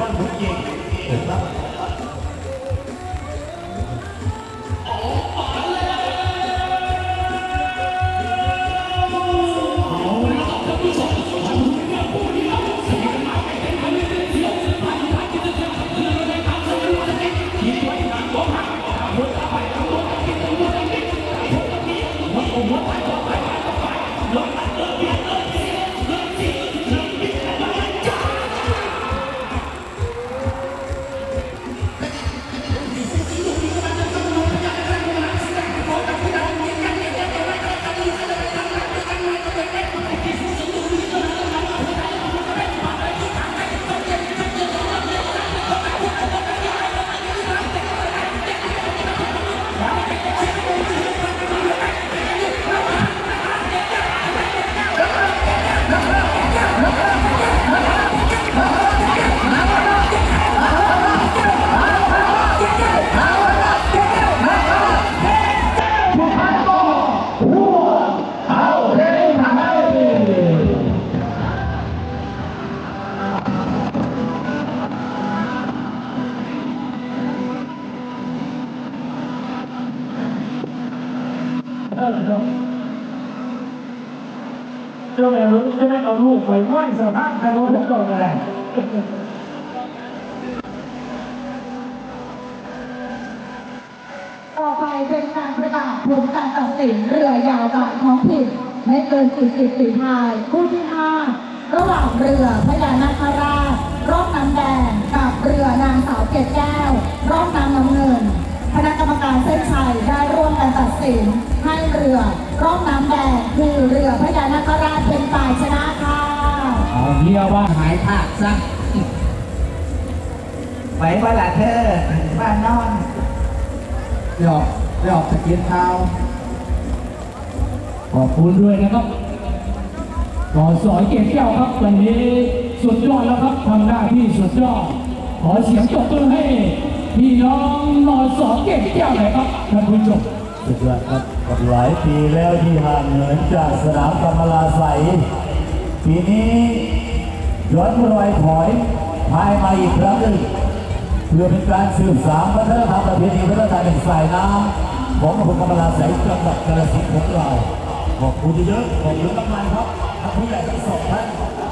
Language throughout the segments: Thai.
บ้านผมเองนะครับ เจ้าแม่รู้จะได้เอาลูกไปไหว้สภาพถนนก่อนอะไรต่อไปเป็นการประกาศผลการตัดสินเรือยาวกับท้องถิ่นไม่เกิน40ฝีพายคู่ที่5ระหว่างเรือพญานาคราชร่องน้ำแดงกับเรือนางสาวเกศแก้วร่องน้ำน้ำเงิน สินให้เรือร่องน้ำแดงคือเรือพญานาคราชเป็นฝ่ายชนะค่ะเอาเฮียว่าหายภาคซะไหวเวลาเธอบ้านนอนหยอกหยอกตะเกียบเท้าขอบคุณด้วยนะครับก่อสอยเก็บแก้วครับวันนี้สุดยอดแล้วครับทำหน้าที่สุดยอด ขอเสียงตบมือให้พี่น้องนอสอเก็บแก้วหน่อยครับท่านผู้ชม สุดยอดครับกับหลายปีแล้วที่ห่างเหินจากสนามกำมะลาใสปีนี้ย้อนรอยถอยพายมาอีกครั้งหนึ่งเพื่อเป็นการสืบสานวัฒนธรรมประเพณีวัฒนธรรมแห่งสายน้ำของอำเภอกำมะลาใสจังหวัดกาฬสินธุ์ของเราขอบคุณเยอะขอบคุณกำลังครับท่านผู้ใหญ่ทั้งสองท่าน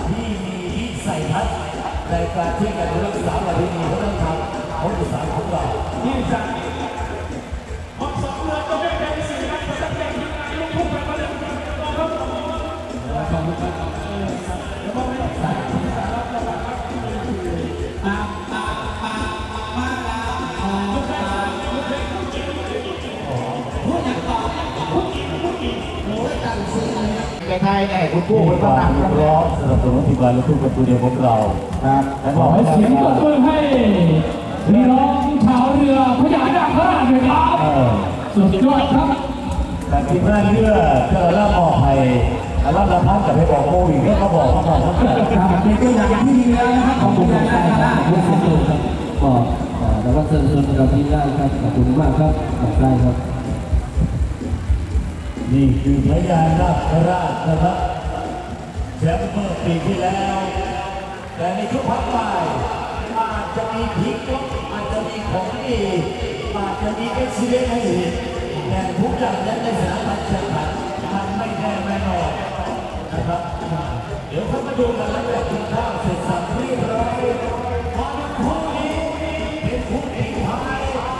ที่มีวิสัยทัศน์ในการที่จะรักษาประเพณีวัฒนธรรมของอีสานของเราที่จะ ไปไทยได้คุณผู้คุณก็ตามร้องสนับสนุนทีมงานลูกทุ่งประตูเดียวของเราครับขอให้เสียงตบมือให้พี่น้องชาวเรือพญานาคราชเลยครับเออสุดยอดครับแต่ทีมงานเรือเจอรับมอบให้รับรับพันกับให้บอกโมอีกแล้วก็บอกเขาบอกเขาบอกครับเป็นตัวอย่างที่ดีแล้วนะครับของคุณยายนะครับขอบคุณครับก็เอ่อแล้วก็เชิญชวนเราที่ได้ครับขอบคุณมากครับขอบได้ครับ นี่คือพญานาคราชนะครับแชมป์เมื่อปีที่แล้ว แต่ในช่วงพักบ่ายอาจจะมีพลิกล็อกอาจจะมีของดีอาจจะมีเอ็กซิเดนต์ให้เห็นแต่ทุกอย่างนั้นในสนามการแข่งขันมันไม่แน่ไม่นอนนะครับ เดี๋ยวเข้ามาดูกันแล้วแบบทีมข้าว